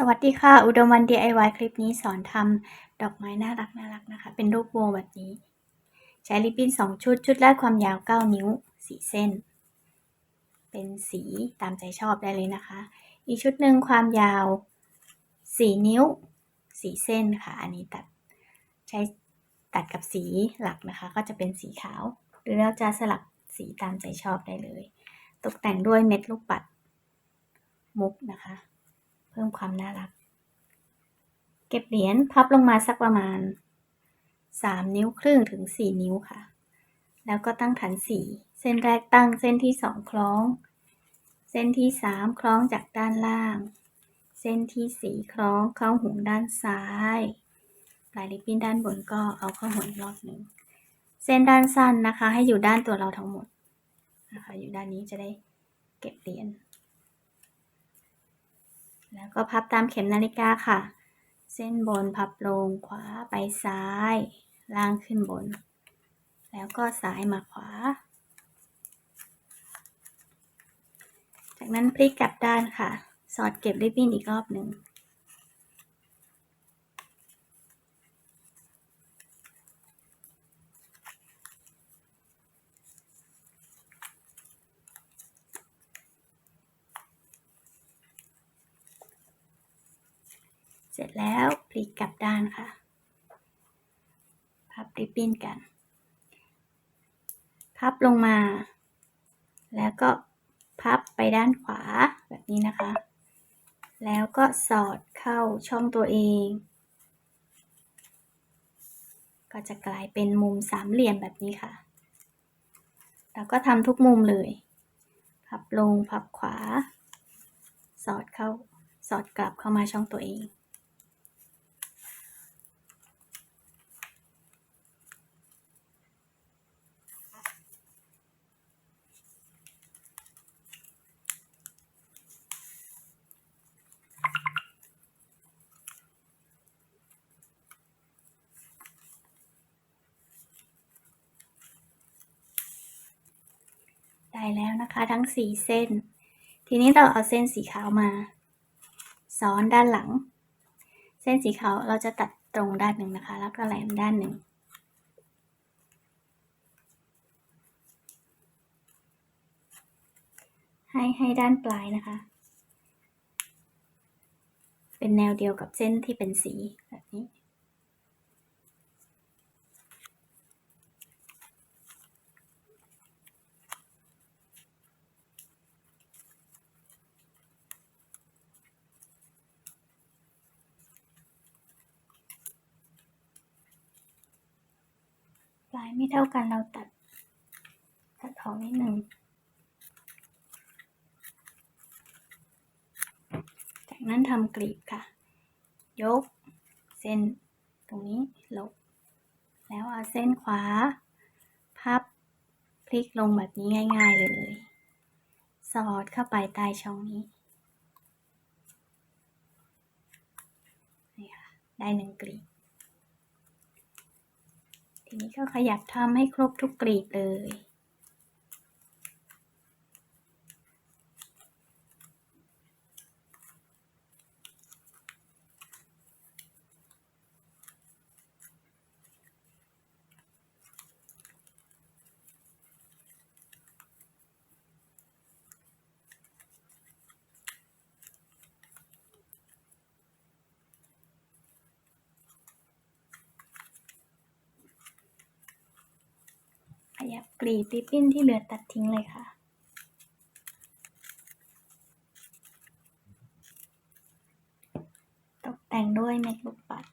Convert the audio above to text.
สวัสดีค่ะ อุดมวัน DIY คลิปนี้สอนทำดอกไม้น่ารักน่ารักนะคะ เป็นรูปวงแบบนี้ ใช้ริบบิ้น2 ชุด ชุดแรกความยาว 9 นิ้ว 4 เส้น เป็นสีตามใจชอบได้เลยนะคะ อีกชุดหนึ่งความยาว 4 นิ้ว 4 เส้นค่ะ อันนี้ตัดใช้ตัดกับสีหลักนะคะ ก็จะเป็นสีขาว หรือเราจะสลับสีตามใจชอบได้เลย ตกแต่งด้วยเม็ดลูกปัดมุกนะคะ ความน่ารัก เก็บเหรียญพับลงมาสักประมาณ 3 นิ้วครึ่งถึง 4 นิ้วค่ะ แล้วก็ตั้งฐานสีเส้นแรกตั้งเส้นที่ 2 คล้อง เส้นที่ 3 คล้องจากด้านล่าง เส้นที่ 4 คล้องเข้าหูด้านซ้ายปลายริบบิ้นด้านบนก็เอาเข้าหัวรอบหนึ่งเส้นด้านสั้นนะคะ ให้อยู่ด้านตัวเราทั้งหมดนะคะอยู่ด้านนี้จะได้เก็บเหรียญ แล้วก็พับตามเข็มนาฬิกาค่ะ เส้นบนพับลงขวาไปซ้าย ล่างขึ้นบน แล้วก็ซ้ายมาขวา จากนั้นพลิกกลับด้านค่ะ สอดเก็บริบบิ้นอีกรอบหนึ่ง เสร็จแล้วพลิกกลับด้านค่ะ พับริบบิ้นกัน พับลงมา แล้วก็พับไปด้านขวาแบบนี้นะคะ แล้วก็สอดเข้าช่องตัวเอง ก็จะกลายเป็นมุมสามเหลี่ยมแบบนี้ค่ะ แล้วก็ทำทุกมุมเลย พับลงพับขวา สอดเข้าสอดกลับเข้ามาช่องตัวเอง ได้แล้วนะคะ ทั้งสี่เส้น ทีนี้เราเอาเส้นสีขาวมา ซ้อนด้านหลัง เส้นสีขาวเราจะตัดตรงด้านหนึ่งนะคะ แล้วก็แหลมด้านหนึ่งให้ให้ด้านปลายนะคะ เป็นแนวเดียวกับเส้นที่เป็นสีแบบนี้ ลายไม่เท่ากันเราตัด ตัดออกนิดหนึ่งจากนั้นทำกลีบค่ะ ยก เส้น ตรงนี้ลบแล้วเอาเส้นขวา พับ พลิกลงแบบนี้ง่าย ๆ เลย สอดเข้าไปใต้ช่องนี้นี่ค่ะได้หนึ่งกลีบ ทีนี้ก็ขยับทำให้ครบทุกกลีบเลย ขยับกลีบริบบิ้นที่เหลือตัดทิ้งเลยค่ะ ตกแต่งด้วยเม็ดลูกปัด